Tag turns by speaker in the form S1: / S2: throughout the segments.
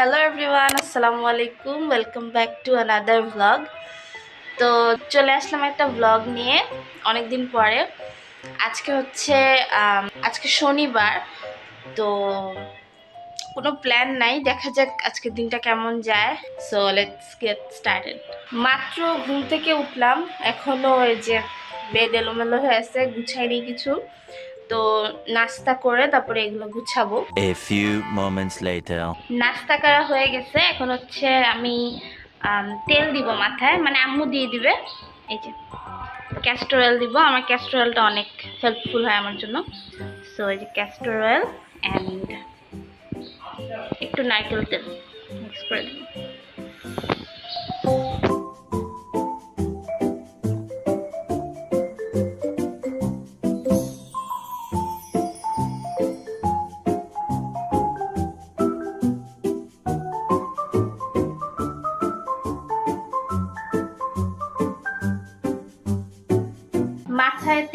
S1: Hello everyone আসসালামু আলাইকুম welcome back to another vlog তো চলে আসলাম একটা ভ্লগ নিয়ে অনেক দিন পরে। আজকে হচ্ছে আজকে শনিবার। তো কোনো প্ল্যান নাই। দেখা যাক আজকের দিনটা কেমন যায়। সো লেটস গেট স্টার্টেড মাত্র ঘুম থেকে উঠলাম। এখনও ওই যে বেড এলোমেলো হয়ে আছে গুছাইনি কিছু। তো নাস্তা করে তারপরে এগুলো গুছাবো।
S2: A few moments later.
S1: নাস্তা করা হয়ে গেছে। এখন হচ্ছে আমি তেল দিব মাথায়। মানে আম্মু দিয়ে দিবে। এই যে ক্যাস্টর অয়েল দিব। আমার ক্যাস্টর অয়েলটা অনেক হেল্পফুল হয় আমার জন্য। সো এই যে ক্যাস্টর অয়েল অ্যান্ড একটু নারকেল তেল মিক্স করে দিব।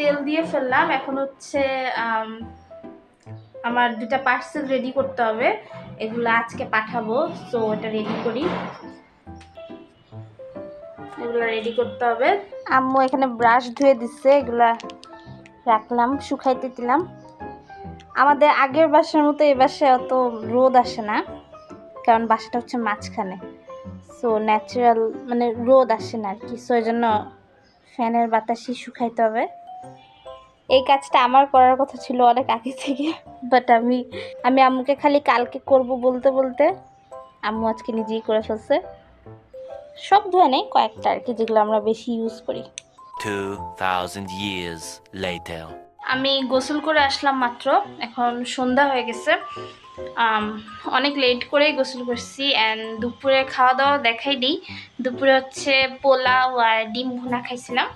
S1: তেল দিয়ে ফেললাম। এখন হচ্ছে আম, আমার দুটা পার্সেল রেডি করতে হবে। এগুলো আজকে পাঠাবো সো এটা রেডি করি। এগুলো রেডি করতে হবে। আম্মু এখানে ব্রাশ ধুয়ে দিচ্ছে এগুলা রাখলাম শুকাইতে দিলাম। আমাদের আগের বাসার মতো এই বাসায় অত রোদ আসে না কারণ বাসাটা হচ্ছে মাঝখানে। সো ন্যাচারাল মানে রোদ আসে না আর কি সো জন্য ফ্যানের বাতাসই শুকাইতে হবে। এই কাজটা আমার করার কথা ছিল অনেক আগে থেকে। বাট আমি আমি আম্মুকে খালি কালকে করব বলতে বলতে আম্মু আজকে নিজেই করে ফেলছে। সব ধোয়া নেই কয়েকটা আর কি যেগুলো আমরা বেশি ইউজ করি।
S2: 2000 years later.
S1: আমি গোসল করে আসলাম মাত্র এখন সন্ধ্যা হয়ে গেছে। আম, অনেক লেট করেই গোসল করছি অ্যান্ড দুপুরে খাওয়া দাওয়া দেখাই দিই। দুপুরে হচ্ছে পোলাও আর ডিম ভুনা খাইছিলাম।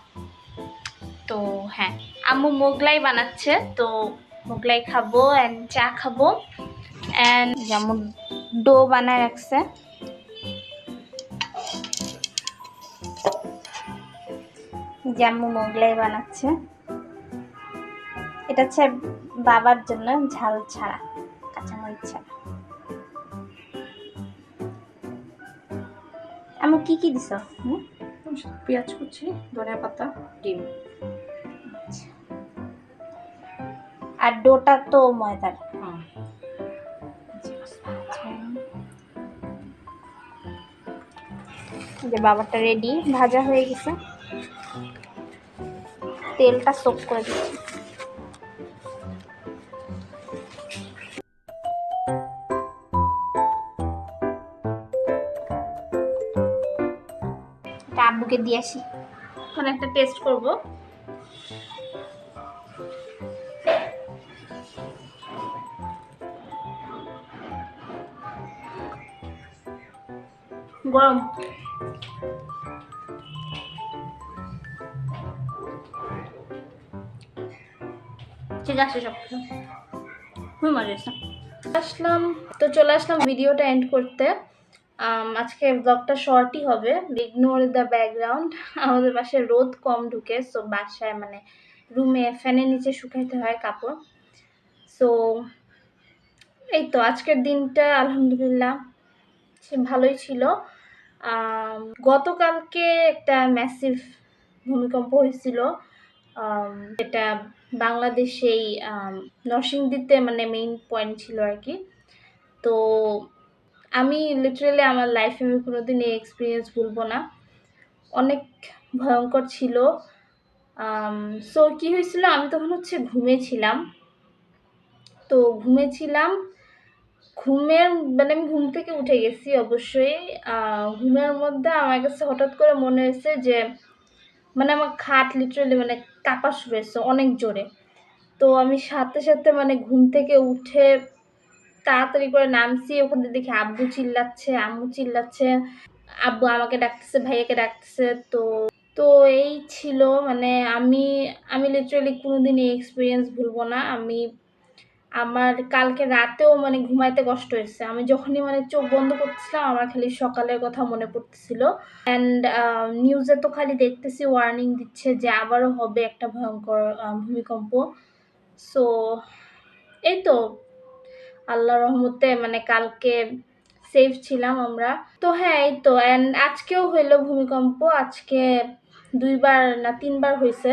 S1: তো হ্যাঁ আম্মু মোগলাই বানাচ্ছে, তো মোগলাই খাব অ্যান্ড চা খাব অ্যান্ড যেমন ডো বানায় রাখছে। জাম্মু মোগলাই বানাচ্ছে। এটা হচ্ছে বাবার জন্য ঝাল ছাড়া, কাঁচামরিচ ছাড়া। আমি কি কি হুম?
S3: পেঁয়াজ কুচি ধনিয়া পাতা ডিম।
S1: আর ডোটা তো ময়দার। যে বাবারটা রেডি ভাজা হয়ে গেছে। তেলটা সোক করে দিচ্ছি। আব্বুকে দিয়ে আসি। এখন একটা টেস্ট করব। গরম। ঠিক আছে খুবই মজা আসলাম, তো চলে আসলাম ভিডিওটা এন্ড করতে। আজকে ব্লগটা শর্টই হবে। ইগনোর দ্য ব্যাকগ্রাউন্ড আমাদের বাসায় রোদ কম ঢুকে সো বাসায় মানে রুমে ফ্যানের নিচে শুকাইতে হয় কাপড়। সো এই তো, আজকের দিনটা আলহামদুলিল্লাহ ভালোই ছিল। গতকালকে একটা ম্যাসিভ ভূমিকম্প হয়েছিল। যেটা বাংলাদেশেই নরসিংদীতে মানে মেইন পয়েন্ট ছিল আর কি। তো আমি লিটারেলি আমার লাইফে আমি কোনোদিন এই এক্সপিরিয়েন্স ভুলবো না। অনেক ভয়ঙ্কর ছিল। সো কী হয়েছিল? আমি তখন হচ্ছে ঘুমেছিলাম তো ঘুমেছিলাম ঘুমের মানে আমি ঘুম থেকে উঠে গেছি অবশ্যই। ঘুমের মধ্যে আমার কাছে হঠাৎ করে মনে হয়েছে যে মানে আমার খাট লিটারালি মানে কাঁপা শুরু হয়েছে অনেক জোরে। তো আমি সাথে সাথে মানে ঘুম থেকে উঠে তাড়াতাড়ি করে নামছি, ওখান থেকে দেখি আব্বু চিল্লাচ্ছে, আম্মু চিল্লাচ্ছে। আব্বু আমাকে ডাকতেছে, ভাইয়াকে ডাকতেছে। তো তো এই ছিল মানে আমি আমি লিটারালি কোনোদিন এই এক্সপিরিয়েন্স ভুলবো না। আমি আমার কালকে রাতেও মানে ঘুমাইতে কষ্ট হয়েছে। আমি যখনই মানে চোখ বন্ধ করতেছিলাম, আমার খালি সকালের কথা মনে পড়তেছিল। অ্যান্ড নিউজে তো খালি দেখতেছি ওয়ার্নিং দিচ্ছে যে আবারও হবে একটা ভয়ঙ্কর ভূমিকম্প। সো এই তো। আল্লাহ রহমতে মানে কালকে সেফ ছিলাম আমরা। তো হ্যাঁ এই তো। অ্যান্ড আজকেও হইল ভূমিকম্প। আজকে দুইবার না তিনবার হয়েছে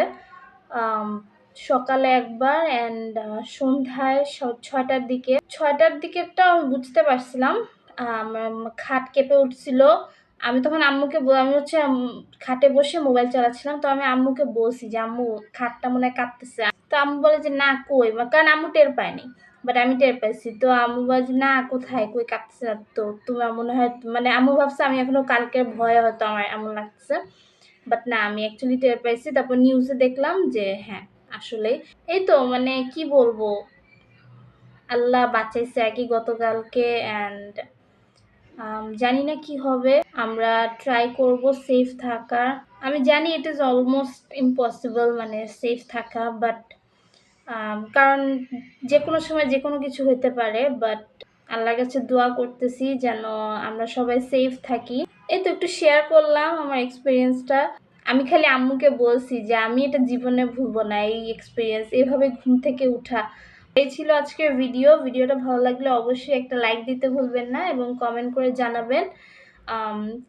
S1: সকালে একবার অ্যান্ড সন্ধ্যায় ছয়টার দিকে। ছয়টার দিকেরটা বুঝতে পারছিলাম। খাট কেঁপে উঠছিল। আমি তখন আম্মুকে আমি হচ্ছে খাটে বসে মোবাইল চালাচ্ছিলাম। তো আমি আম্মুকে বলছি যে, আম্মু, খাটটা মনে হয় কাঁপতেছে। তো আম্মু বলে যে, না, কই? কারণ আম্মু টের পায়নি। বাট আমি টের পাইছি। তো আম্মু বলে যে, না, কোথায়? কই কাঁপতেছে না তো? তোমার মনে হয় মানে আম্মু ভাবছে আমি এখনও কালকের ভয়ে হয়তো আমার এমন লাগছে। বাট না, আমি অ্যাকচুয়ালি টের পাইছি। তারপর নিউজে দেখলাম যে হ্যাঁ আসলে। এই তো মানে কি বলব? আল্লাহ বাঁচাইছে কি গতকালকে অ্যান্ড জানি না কি হবে। আমরা ট্রাই করব সেফ থাকার আমি জানি ইট ইজ অলমোস্ট ইম্পসিবল মানে সেফ থাকা বাট কারণ যে কোনো সময় যে কোনো কিছু হতে পারে বাট আল্লাহর কাছে দোয়া করতেছি যেন আমরা সবাই সেফ থাকি। এই তো, একটু শেয়ার করলাম আমার এক্সপিরিয়েন্সটা আমি খালি আম্মুকে বলছি যে আমি এটা জীবনে ভুলবো না, এই এক্সপিরিয়েন্স এভাবে ঘুম থেকে উঠা। এই ছিল আজকের ভিডিও ভিডিওটা ভালো লাগলে অবশ্যই একটা লাইক দিতে ভুলবেন না এবং কমেন্ট করে জানাবেন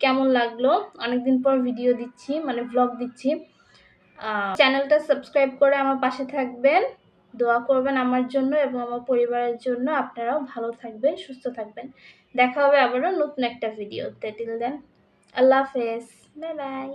S1: কেমন লাগল। অনেকদিন পর ভিডিও দিচ্ছি মানে ভ্লগ দিচ্ছি। চ্যানেলটা সাবস্ক্রাইব করে আমার পাশে থাকবেন। দোয়া করবেন আমার জন্য এবং আমার পরিবারের জন্য। আপনারাও ভালো থাকবেন, সুস্থ থাকবেন। দেখা হবে আবারও নতুন একটা ভিডিওতে টিল দেন আল্লাহ হাফেজ। Bye bye